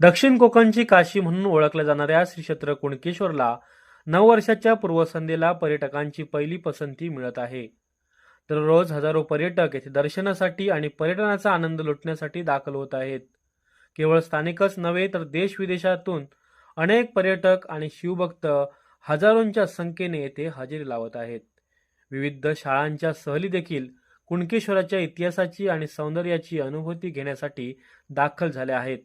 दक्षिण कोकणची काशी म्हणून ओळखल्या जाणाऱ्या श्री क्षेत्र कुणकेश्वरला नववर्षाच्या पूर्वसंध्येला पर्यटकांची पहिली पसंती मिळत आहे. दररोज हजारो पर्यटक येथे दर्शनासाठी आणि पर्यटनाचा आनंद लुटण्यासाठी दाखल होत आहेत. केवळ स्थानिकच नव्हे तर देश विदेशातून अनेक पर्यटक आणि शिवभक्त हजारोंच्या संख्येने येथे हजेरी लावत आहेत. विविध शाळांच्या सहली देखील कुणकेश्वराच्या इतिहासाची आणि सौंदर्याची अनुभूती घेण्यासाठी दाखल झाल्या आहेत.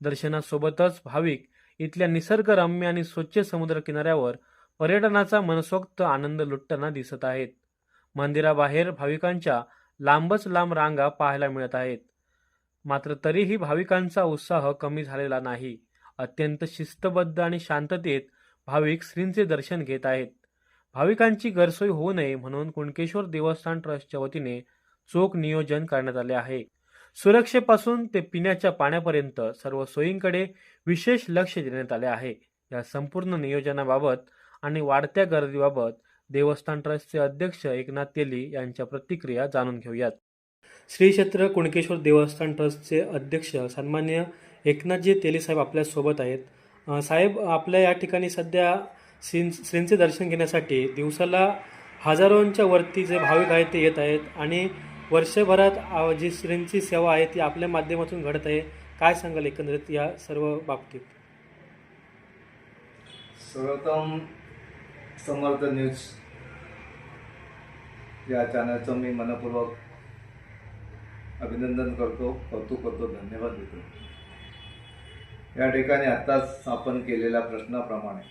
दर्शनासोबतच भाविक इथल्या निसर्गरम्य आणि स्वच्छ समुद्र किनाऱ्यावर पर्यटनाचा मनसोक्त आनंद लुटताना दिसत आहेत. मंदिराबाहेर भाविकांच्या लांबच लांब रांगा पाहायला मिळत आहेत. मात्र तरीही भाविकांचा उत्साह कमी झालेला नाही. अत्यंत शिस्तबद्ध आणि शांततेत भाविक श्रींचे दर्शन घेत आहेत. भाविकांची गैरसोय होऊ नये म्हणून कुणकेश्वर देवस्थान ट्रस्टच्या वतीने चोख नियोजन करण्यात आले आहे. सुरक्षेपासून ते पिण्याच्या पाण्यापर्यंत सर्व सोयींकडे विशेष लक्ष देण्यात आले आहे. या संपूर्ण नियोजनाबाबत आणि वाढत्या गर्दीबाबत देवस्थान ट्रस्टचे अध्यक्ष एकनाथ तेली यांच्या प्रतिक्रिया जाणून घेऊयात. श्री क्षेत्र कुणकेश्वर देवस्थान ट्रस्टचे अध्यक्ष सन्मान्य एकनाथजी तेली साहेब आपल्यासोबत आहेत. साहेब आपल्या या ठिकाणी सध्या श्री श्रींचे दर्शन घेण्यासाठी दिवसाला हजारोंच्या वरती जे भाविक आहेत ते येत आहेत आणि वर्षभरात जी श्रींची सेवा आहे ती आपल्या माध्यमातून घडत आहे. काय सांगाल एकंदरीत या सर्व बाबतीत? सर्वप्रथम समर्थ न्यूज या चॅनलचं मी मनपूर्वक अभिनंदन करतो कौतुक करतो धन्यवाद देतो. या ठिकाणी आत्ताच आपण केलेल्या प्रश्नाप्रमाणे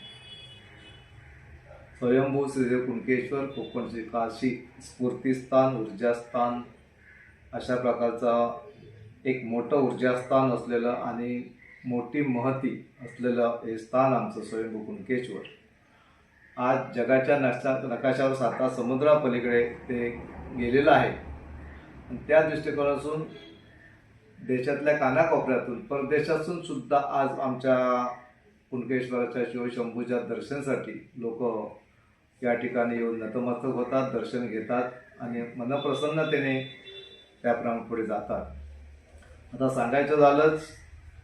स्वयंभू श्रीदेव कुणकेश्वर कोकणची काशी स्फूर्तीस्थान ऊर्जास्थान अशा प्रकारचा एक मोठं ऊर्जास्थान असलेलं आणि मोठी महती असलेलं हे स्थान आमचं स्वयंभू कुणकेश्वर. आज जगाच्या नशा नकाशावर साता समुद्रापलीकडे ते गेलेलं आहे. आणि त्या दृष्टिकोनातून देशातल्या कानाकोपऱ्यातून परदेशातून सुद्धा आज आमच्या कुणकेश्वराच्या शिवशंभूच्या दर्शनासाठी लोक या ठिकाणी येऊन नतमस्तक होतात दर्शन घेतात आणि मनप्रसन्नतेने त्याप्रमाणे पुढे जातात. आता सांगायचं झालंच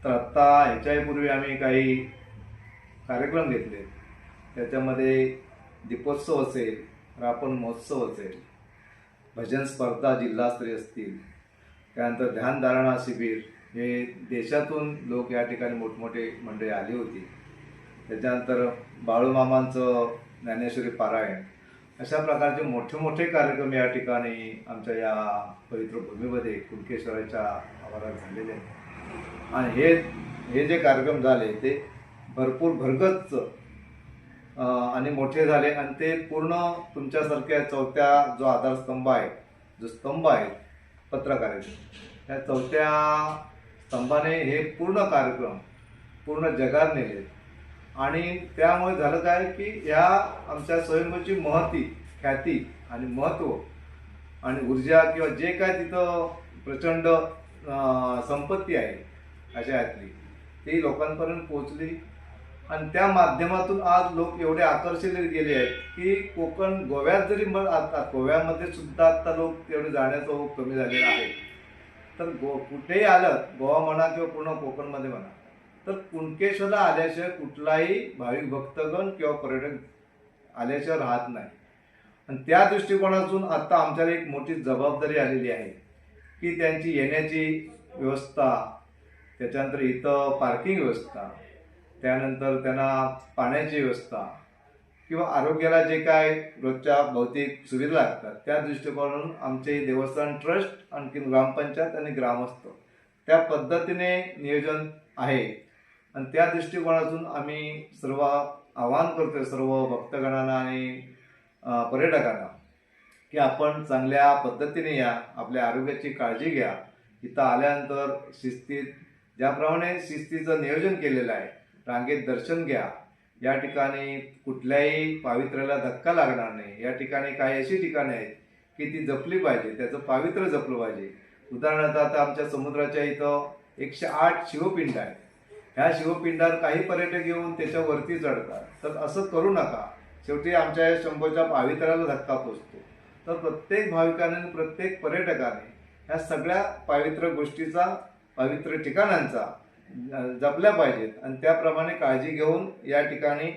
तर आत्ता ह्याच्याहीपूर्वी आम्ही काही कार्यक्रम घेतले. त्याच्यामध्ये दीपोत्सव असेल रापण महोत्सव असेल भजन स्पर्धा जिल्हास्तरीय असतील त्यानंतर ध्यानधारणा शिबिर हे देशातून लोक या ठिकाणी मोठमोठे मंडळी आली होती. त्याच्यानंतर बाळूमामांचं ज्ञानेश्वरी पारायण अशा प्रकारचे मोठे मोठे कार्यक्रम या ठिकाणी आमच्या या पवित्र भूमीमध्ये कुणकेश्वराच्या आवारात झालेले आहेत. आणि हे हे जे कार्यक्रम झाले ते भरपूर भरगच आणि मोठे झाले. आणि ते पूर्ण तुमच्यासारख्या चौथ्या जो आधारस्तंभ आहे जो स्तंभ आहे पत्रकारिता त्या चौथ्या स्तंभाने हे पूर्ण कार्यक्रम पूर्ण जगात नेले आणि त्यामुळे झालं काय की या आमच्या स्वयंभूची महती ख्याती आणि महत्त्व आणि ऊर्जा किंवा जे काय तिथं प्रचंड संपत्ती आहे अशा यातली ती लोकांपर्यंत पोचली आणि त्या माध्यमातून आज लोक एवढे आकर्षित गेले आहेत की कोकण गोव्यात जरी मग आता गोव्यामध्ये सुद्धा आता लोक तेवढे जाण्याचा ओघ कमी झालेला आहे. तर गो कुठेही आलं गोवा म्हणा किंवा पूर्ण कोकणमध्ये म्हणा तर कुणकेश्वरला आल्याशिवाय कुठलाही भाविक भक्तगण किंवा पर्यटक आल्याशिवाय राहत नाही. आणि त्या दृष्टिकोनातून आत्ता आमच्याला एक मोठी जबाबदारी आलेली आहे की त्यांची येण्याची व्यवस्था त्याच्यानंतर इथं पार्किंग व्यवस्था त्यानंतर त्यांना पाण्याची व्यवस्था किंवा आरोग्याला जे काय रोजच्या भौतिक सुविधा लागतात त्या दृष्टिकोनातून आमचे देवस्थान ट्रस्ट आणखी ग्रामपंचायत आणि ग्रामस्थ त्या पद्धतीने नियोजन आहे. आणि त्या दृष्टिकोनातून आम्ही सर्व आवाहन करतोय सर्व भक्तगणांना आणि पर्यटकांना की आपण चांगल्या पद्धतीने या आपल्या आरोग्याची काळजी घ्या. इथं आल्यानंतर शिस्तीत ज्याप्रमाणे शिस्तीचं नियोजन केलेलं आहे रांगेत दर्शन घ्या. या ठिकाणी कुठल्याही पावित्र्याला धक्का लागणार नाही. या ठिकाणी काही अशी ठिकाणे आहेत की ती जपली पाहिजे त्याचं पावित्र्य जपलं पाहिजे. उदाहरणार्थ आता आमच्या समुद्राच्या इथं एकशे आठ शिवपिंड आहेत. ह्या शिवपिंडावर काही पर्यटक येऊन त्याच्यावरती चढतात. तर असं करू नका. शेवटी आमच्या या शंभरच्या पावित्र्याला धक्का पोचतो. तर प्रत्येक भाविकाने प्रत्येक पर्यटकाने ह्या सगळ्या पावित्र्य गोष्टीचा पवित्र ठिकाणांचा जपल्या पाहिजेत. आणि त्याप्रमाणे काळजी घेऊन या ठिकाणी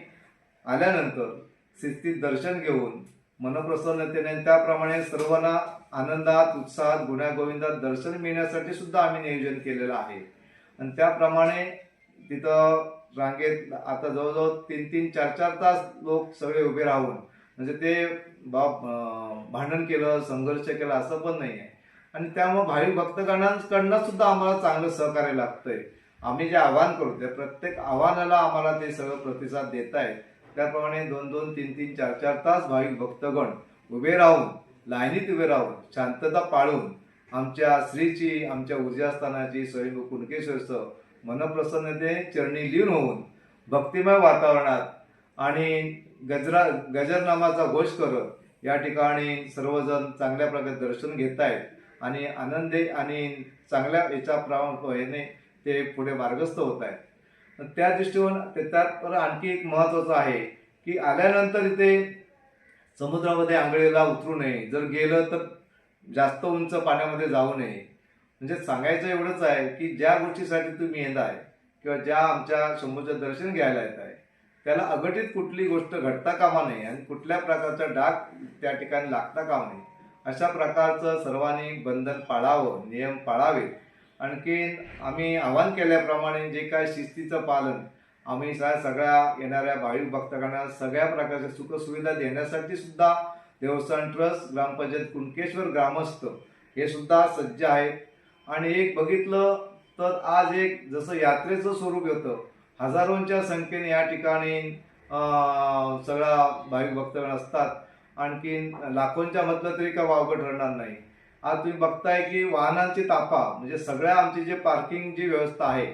आल्यानंतर स्थितीत दर्शन घेऊन मनप्रसन्नतेने आणि त्याप्रमाणे सर्वांना आनंदात उत्साहात गुण्यागोविंदात दर्शन मिळण्यासाठी सुद्धा आम्ही नियोजन केलेलं आहे. आणि त्याप्रमाणे तिथं रांगेत आता जवळजवळ तीन तीन चार चार तास लोक सगळे उभे राहून म्हणजे ते बाप भांडण केलं संघर्ष केला असं पण नाही आहे आणि त्यामुळे भाविक भक्तगणांकडनं सुद्धा आम्हाला चांगलं सहकार्य लागतंय. आम्ही जे आव्हान करू त्या प्रत्येक आव्हानाला आम्हाला ते सगळं प्रतिसाद देत आहेत त्याप्रमाणे दोन दोन तीन तीन चार चार तास भाविक भक्तगण उभे राहून लाईनीत उभे राहून शांतता पाळून आमच्या श्रीची आमच्या ऊर्जास्थानाची स्वयंभू कुणकेश्वरचं मनप्रसन्नते चरणी लीन होऊन भक्तिमय वातावरणात आणि गजरा गजरनामाचा घोष करत या ठिकाणी सर्वजण चांगल्या प्रकारे दर्शन घेत आहेत आणि आनंदी आणि चांगल्या याच्या प्रमाणे ते पुढे मार्गस्थ होत आहेत त्या दृष्टीवर त्यात आणखी एक महत्त्वाचं आहे की आल्यानंतर इथे समुद्रामध्ये आंघोळीला उतरू नये. जर गेलं तर जास्त उंच पाण्यामध्ये जाऊ नये. म्हणजे सांगायचं एवढंच आहे की ज्या गोष्टीसाठी तुम्ही येणार आहे किंवा ज्या आमच्या समोरचं दर्शन घ्यायला येत आहे त्याला अघटित कुठली गोष्ट घडता कामा नये आणि कुठल्या प्रकारचा डाग त्या ठिकाणी लागता कामा नये अशा प्रकारचं सर्वांनी बंधन पाळावं नियम पाळावेत. आणखीन आम्ही आवाहन केल्याप्रमाणे जे काय शिस्तीचं पालन आम्ही सगळ्या येणाऱ्या भाविक भक्तांना सगळ्या प्रकारच्या सुखसुविधा देण्यासाठी सुद्धा देवस्थान ट्रस्ट ग्रामपंचायत कुणकेश्वर ग्रामस्थ हे सुद्धा सज्ज आहेत. आणि एक बघितलं तर आज एक जसं यात्रेचं स्वरूप होतं हजारोंच्या संख्येने या ठिकाणी सगळा भाविक भक्तगण असतात. आणखीन लाखोंच्या मधलं तरी का वावगं ठरणार नाही. आज तुम्ही बघताय की वाहनांची ताफा म्हणजे सगळ्या आमची जे पार्किंग जी व्यवस्था आहे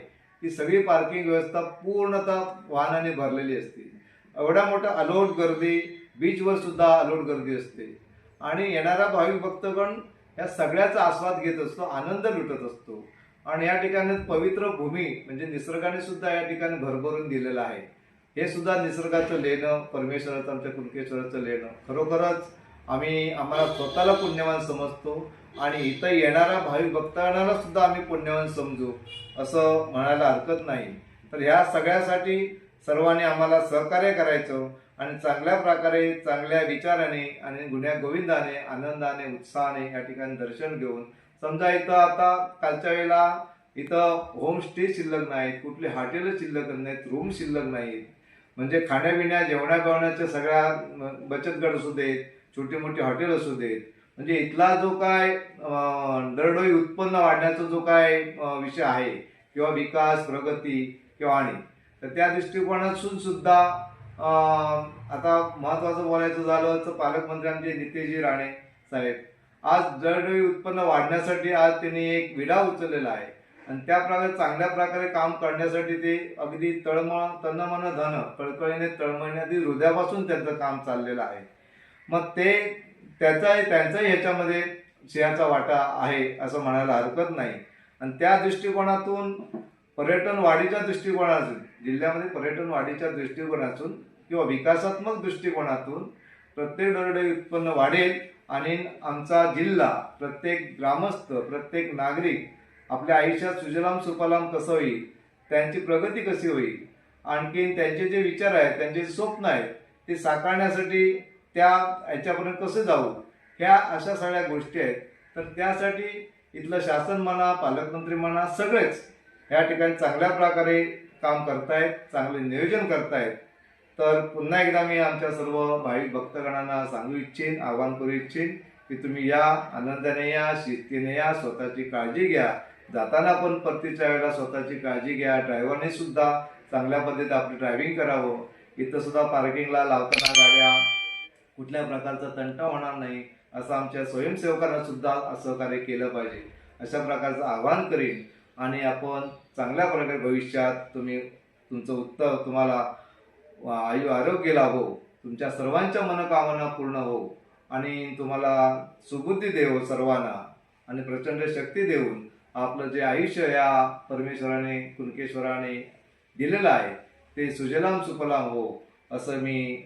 ती सगळी पार्किंग व्यवस्था पूर्णतः वाहनाने भरलेली असते. एवढ्या मोठ्या अलोट गर्दी बीचवर सुद्धा अलोट गर्दी असते. आणि येणारा भाविक भक्तगण या सगळ्याचा आस्वाद घेत असतो आनंद लुटत असतो. आणि या ठिकाणी पवित्र भूमी म्हणजे निसर्गाने सुद्धा या ठिकाणी भरभरून दिलेलं आहे. हे सुद्धा निसर्गाचं लेणं परमेश्वराचं आमच्या कुणकेश्वराचं लेणं. खरोखरच आम्ही आम्हाला स्वतःला पुण्यवान समजतो आणि इथं येणारा भाविक भक्तांना सुद्धा आम्ही पुण्यवान समजू असं म्हणायला हरकत नाही. तर ह्या सगळ्यासाठी सर्वांनी आम्हाला सहकार्य करायचं. आणि चांगल्या प्रकारे चांगल्या विचाराने आणि गुन्ह्या गोविंदाने आनंदाने उत्साहाने या ठिकाणी दर्शन घेऊन समजा इथं आता कालच्या वेळेला इथं होमस्टे शिल्लक नाहीत कुठले हॉटेल शिल्लक नाहीत रूम शिल्लक नाहीत. म्हणजे खाण्यापिण्या जेवणा बिवण्याच्या सगळ्या बचत गट असू देत छोटे मोठी हॉटेल असू देत. म्हणजे इथला जो काय दरडोई उत्पन्न वाढण्याचा जो काय विषय आहे किंवा विकास प्रगती किंवा आणि तर त्या दृष्टिकोनातून सुद्धा आता महत्वाचं बोलायचं झालं तर पालकमंत्री आमचे नितेशजी राणे साहेब. आज दरडोई उत्पन्न वाढण्यासाठी आज त्यांनी एक विडा उचललेला आहे. आणि त्या प्रकारे चांगल्या प्रकारे काम करण्यासाठी ते अगदी तळमळ तन धन कळकळीने तळमळण्यात हृदयापासून त्यांचं काम चाललेलं आहे. मग ते त्याचा त्यांचाही ह्याच्यामध्ये सिंहाचा वाटा आहे असं म्हणायला हरकत नाही. आणि त्या दृष्टिकोनातून पर्यटन वाढीच्या दृष्टिकोनातून जिल्ह्यामध्ये पर्यटन वाढीच्या दृष्टिकोनातून किंवा विकासात्मक दृष्टिकोनातून प्रत्येक दरडोई उत्पन्न वाढेल आणि आमचा जिल्हा प्रत्येक ग्रामस्थ प्रत्येक नागरिक आपल्या आयुष्यात सुजलाम सुफलाम कसं होईल त्यांची प्रगती कशी होईल आणखीन त्यांचे जे विचार आहेत त्यांचे जे स्वप्न आहेत ते साकारण्यासाठी त्या याच्यापर्यंत कसं जाऊ ह्या अशा सगळ्या गोष्टी आहेत. तर त्यासाठी इथलं शासन म्हणा पालकमंत्री म्हणा सगळेच या ठिकाणी चांगल्या प्रकारे काम करतायत चांगले नियोजन करतायत. तर पुन्हा एकदा मी आमच्या सर्व भाविक भक्तगणांना सांगू इच्छिन आवाहन करू इच्छेन की तुम्ही या आनंदाने या शिस्तीने या स्वतःची काळजी घ्या. जाताना पण परतीच्या वेळेला स्वतःची काळजी घ्या. ड्रायव्हरने सुद्धा चांगल्या पद्धतीत आपलं ड्रायव्हिंग करावं. इथं सुद्धा पार्किंगला लावताना गाड्या कुठल्या प्रकारचा तंटा होणार नाही असं आमच्या स्वयंसेवकांना सुद्धा सहकार्य केलं पाहिजे. अशा प्रकारचं आवाहन करीन आणि आपण चांगल्या प्रकारे भविष्यात तुम्ही तुमचं उत्तर तुम्हाला आयु आरोग्य लाभो. तुमच्या सर्वांच्या मनोकामना पूर्ण हो. आणि तुम्हाला सुबुद्धी देव सर्वांना. आणि प्रचंड शक्ती देऊन आपलं जे आयुष्य या परमेश्वराने कुणकेश्वराने दिलेलं आहे ते सुजलाम सुफलाम हो असं मी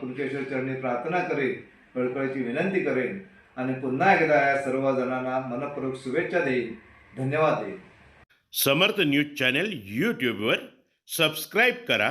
कुणकेश्वर चरणी प्रार्थना करेन कळकळीची विनंती करेन. आणि पुन्हा एकदा या सर्व जणांना मनपूर्वक शुभेच्छा देईन. धन्यवाद देईन. समर्थ न्यूज चॅनल यूट्यूबवर सबस्क्राईब करा.